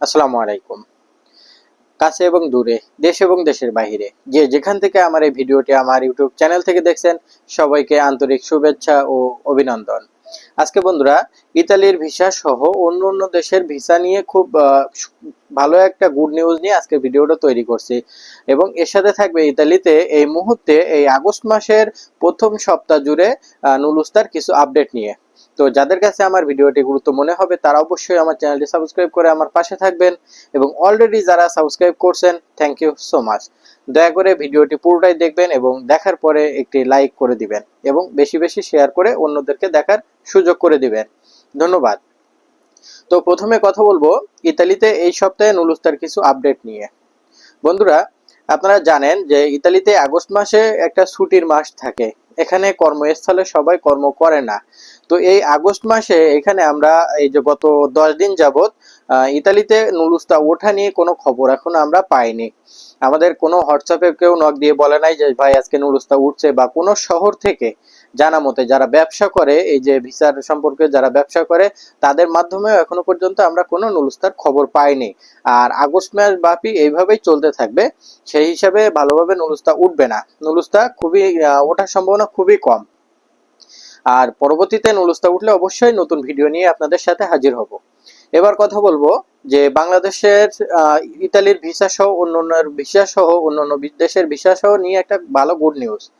আসসালামু আলাইকুম। কাছে এবং দূরে, দেশ এবং দেশের বাইরে যে যেখান থেকে আমার এই ভিডিওটি আমার ইউটিউব চ্যানেল থেকে দেখছেন, সবাইকে আন্তরিক শুভেচ্ছা ও অভিনন্দন। আজকে বন্ধুরা, ইতালির ভিসা সহ অন্য অন্য দেশের ভিসা নিয়ে খুব ভালো একটা গুড নিউজ নিয়ে আজকে ভিডিওটা তৈরি করছি। এবং এর সাথে থাকবে ইতালিতে এই মুহূর্তে, এই আগস্ট মাসের প্রথম সপ্তাহ জুড়ে নুলুস্তার কিছু আপডেট নিয়ে। তো যাদের কাছে আমার ভিডিওটি গুরুত্ব মনে হবে, তারা অবশ্যই আমার চ্যানেলটি সাবস্ক্রাইব করে আমার পাশে থাকবেন এবং অলরেডি যারা সাবস্ক্রাইব করছেন থ্যাংক ইউ সো মাচ দয়া করে ভিডিওটি পুরোটাই দেখবেন এবং দেখার পরে একটি লাইক করে দিবেন এবং বেশি বেশি শেয়ার করে অন্যদেরকে দেখার সুযোগ করে দিবেন। ধন্যবাদ। তো প্রথমে কথা বলব ইতালিতে এই সপ্তাহে নুলুস্তার কিছু আপডেট নিয়ে। বন্ধুরা আপনারা জানেন যে ইতালিতে আগস্ট মাসে একটা ছুটির মাস থাকে। এখানে কর্মস্থলে সবাই কর্ম করে না। তো এই আগস্ট মাসে এখানে আমরা এই যে গত দশ দিন যাবৎ ইতালিতে নুলুস্তা ওঠা নিয়ে কোনো খবর এখন আমরা পাইনি। আমাদের কোনো হোয়াটসঅ্যাপে কেউ নক দিয়ে বলে নাই যে, ভাই, আজকে নুলুস্তা উঠছে, বা কোনো শহর থেকে জানা মতে যারা ব্যবসা করে, এই যে ভিসার সম্পর্কে যারা ব্যবসা করে, তাদের মাধ্যমেও এখনও পর্যন্ত আমরা কোনো নুলুস্তার খবর পাইনি। আর আগস্ট মাস ব্যাপী এইভাবেই চলতে থাকবে, সেই হিসাবে ভালোভাবে নুলুস্তা উঠবে না। নুলুস্তা খুবই ওঠার সম্ভাবনা খুবই কম। আর পরবর্তীতে নুলুস্তা উঠলে অবশ্যই নতুন ভিডিও নিয়ে আপনাদের সাথে হাজির হব। এবার কথা বলব যে বাংলাদেশের ইতালির ভিসা সহ অন্যান্য ভিসা সহ অন্যান্য বি- দেশের ভিসা সহ নিয়ে একটা ভালো গুড নিউজ।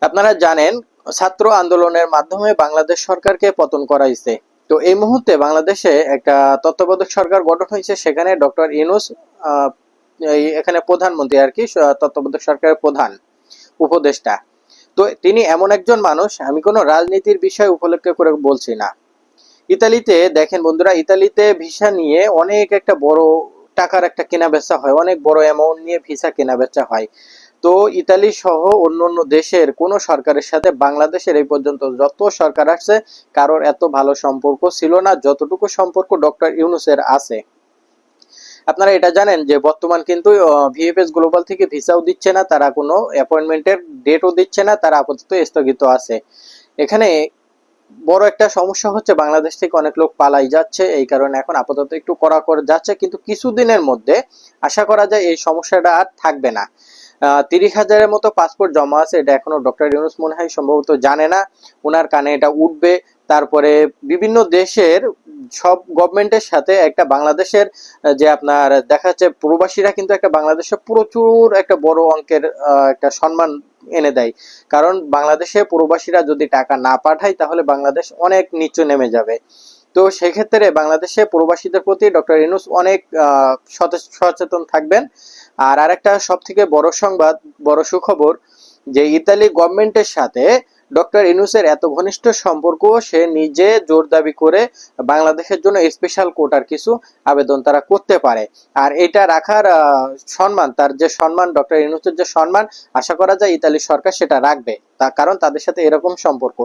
আপনারা জানেন ছাত্র আন্দোলনের মাধ্যমে বাংলাদেশ সরকারকে পতন করা হয়েছে তো এই মুহূর্তে বাংলাদেশে একটা তত্ত্বাবধায়ক সরকার গঠন হয়েছে, সেখানে ডক্টর ইউনুস এখানে প্রধানমন্ত্রী আর কি, তত্ত্বাবধায়ক সরকারের প্রধান উপদেষ্টা। তো তিনি এমন একজন মানুষ, আমি কোনো রাজনীতির বিষয় উপলক্ষ করে বলছি না। ইতালিতে, দেখেন বন্ধুরা, ইতালিতে ভিসা নিয়ে অনেক একটা বড় টাকার একটা কেনা বেচা হয়, অনেক বড় অ্যামাউন্ট নিয়ে ভিসা কেনা বেচা হয়। তো ইতালি সহ অন্য অন্য দেশের কোন সরকারের সাথে বাংলাদেশের এই পর্যন্ত যত সরকার আসছে, কারোর এত ভালো সম্পর্ক ছিল না, যতটুকু সম্পর্ক ডক্টর ইউনুসের আছে। আপনারা এটা জানেন যে বর্তমান কিন্তু ভিএফএস গ্লোবাল থেকে ভিসাও দিচ্ছে না, তারা কোনো অ্যাপয়েন্টমেন্টের ডেটও দিচ্ছে না, তারা আপাতত স্থগিত আছে। এখানে বড় একটা সমস্যা হচ্ছে, বাংলাদেশ থেকে অনেক লোক পালাই যাচ্ছে, এই কারণে এখন আপাতত একটু কড়া করে যাচ্ছে, কিন্তু কিছুদিনের মধ্যে আশা করা যায় এই সমস্যাটা আর থাকবে না। তিরিশ হাজারের মতো পাসপোর্ট জমা আছে, এটা এখনও ডক্টর ইউনুস মনে হয় সম্ভবত জানে না। ওনার কানে এটা উঠবে। তারপরে বিভিন্ন দেশের সব গভর্নমেন্টের সাথে একটা বাংলাদেশের যে আপনার দেখা যাচ্ছে প্রবাসীরা কিন্তু একটা বাংলাদেশে প্রচুর একটা বড় অঙ্কের একটা সম্মান এনে দেয়। কারণ বাংলাদেশে প্রবাসীরা যদি টাকা না পাঠায়, তাহলে বাংলাদেশ অনেক নিচু নেমে যাবে। তো সেক্ষেত্রে বাংলাদেশে প্রবাসীদের প্রতি ডক্টর ইনুস অনেক সচেতন থাকবেন। আর আরেকটা সব থেকে বড় সংবাদ, বড় সুখবর, যে ইতালি গভর্নমেন্টের সাথে ডক্টর ইনুসের এত ঘনিষ্ঠ সম্পর্ক সে নিজে জোর দাবি করে বাংলাদেশের জন্য স্পেশাল কোটার কিছু আবেদন তারা করতে পারে। আর এটা রাখার সম্মান, তার যে সম্মান, ডক্টর ইনুসের যে সম্মান, আশা করা যায় ইতালি সরকার সেটা রাখবে। তার কারণ তাদের সাথে এরকম সম্পর্ক।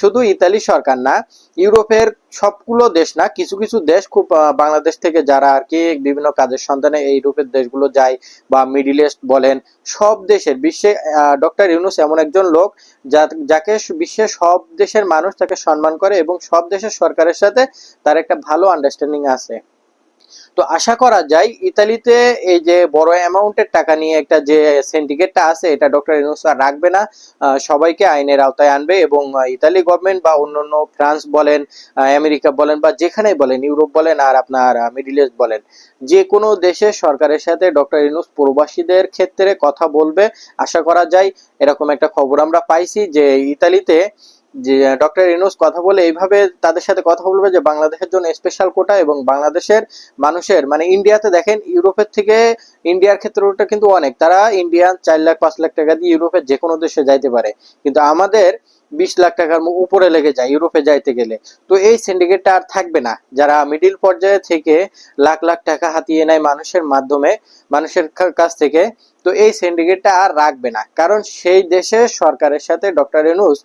শুধু ইতালি সরকার না, ইউরোপের সবগুলো দেশ না, কিছু কিছু দেশ খুব বাংলাদেশ থেকে যারা আর কি বিভিন্ন কাজের সন্ধানে এই ইউরোপের দেশগুলো যায় বা মিডিল ইস্ট বলেন, সব দেশের বিশ্বে ডক্টর ইউনুস এমন একজন লোক যাকে বিশ্বের সব দেশের মানুষ তাকে সম্মান করে এবং সব দেশের সরকারের সাথে তার একটা ভালো আন্ডারস্ট্যান্ডিং আছে। তো আশা করা যায় ইতালিতে এই যে বড় অ্যামাউন্টের টাকা নিয়ে একটা যে সিন্ডিকেটটা আছে, এটা ডক্টর ইউনুস আর রাখবে না। সবাইকে আইনের আওতায় আনবে এবং ইতালি গভর্নমেন্ট বা অন্যান্য ফ্রান্স বলেন আমেরিকা বলেন বা যেখানেই বলেন, ইউরোপ বলেন আর আপনার মিডিল ইস্ট বলেন যে কোনো দেশের সরকারের সাথে ডক্টর ইউনুস প্রবাসীদের ক্ষেত্রে কথা বলবে। আশা করা যায় এরকম একটা খবর আমরা পাইছি যে ইতালিতে যে ডক্টর ইউনুস কথা বলে এইভাবে তাদের সাথে কথা বলবে যে, বাংলাদেশের জন্য স্পেশাল কোটা এবং বাংলাদেশের মানুষের মানে ইন্ডিয়াতে দেখেন, ইউরোপের থেকে ইন্ডিয়ার ক্ষেত্রটা কিন্তু অনেক। তারা ইন্ডিয়ান চার লাখ, পাঁচ লাখ টাকা দিয়ে ইউরোপের যে কোনো দেশে যাইতে পারে। কিন্তু আমাদের বিশ লাখ টাকার উপরে লেগে যায়, ইউরোপে যাইতে গেলে। তো এই সিন্ডিকেটটা আর থাকবে না। যারা মিডিল পর্যায়ে থেকে লাখ লাখ টাকা হাতিয়ে নেয় মানুষের মাধ্যমে, মানুষের কাছ থেকে, তো এই সিন্ডিকেটটা আর রাখবে না। কারণ সেই দেশে সরকারের সাথে ডক্টর এনুস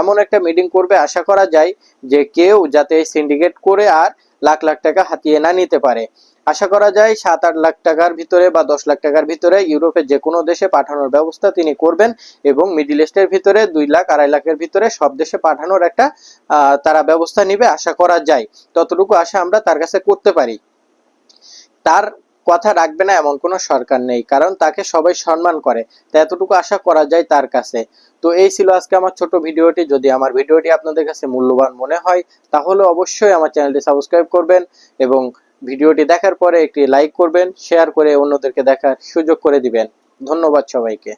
এমন একটা মিটিং করবে, আশা করা যায় যে কেউ যাতে এই সিন্ডিকেট করে আর লাখ লাখ টাকা হাতিয়ে না নিতে পারে। আশা করা যায় সাত আট লাখ টাকার ভিতরে বা দশ লাখ টাকার ভিতরে ইউরোপের যে কোনো দেশে পাঠানোর ব্যবস্থা তিনি করবেন এবং মিডিল ইস্টের ভিতরে দুই লাখ, আড়াই লাখের ভিতরে সব দেশে পাঠানোর একটা তারা ব্যবস্থা নিবে আশা করা যায়। ততটুকু আশা আমরা তার কাছে করতে পারি। তার কথা রাখবে না এমন কোনো সরকার নেই, কারণ তাকে সবাই সম্মান করে। তা এতটুকু আশা করা যায় তার কাছে। তো এই ছিল আজকে আমার ছোট ভিডিওটি। যদি আমার ভিডিওটি আপনাদের কাছে মূল্যবান মনে হয়, তাহলে অবশ্যই আমার চ্যানেলটি সাবস্ক্রাইব করবেন এবং ভিডিওটি দেখার পরে একটি লাইক করবেন শেয়ার করে অন্যদেরকে দেখার সুযোগ করে দিবেন। ধন্যবাদ সবাইকে।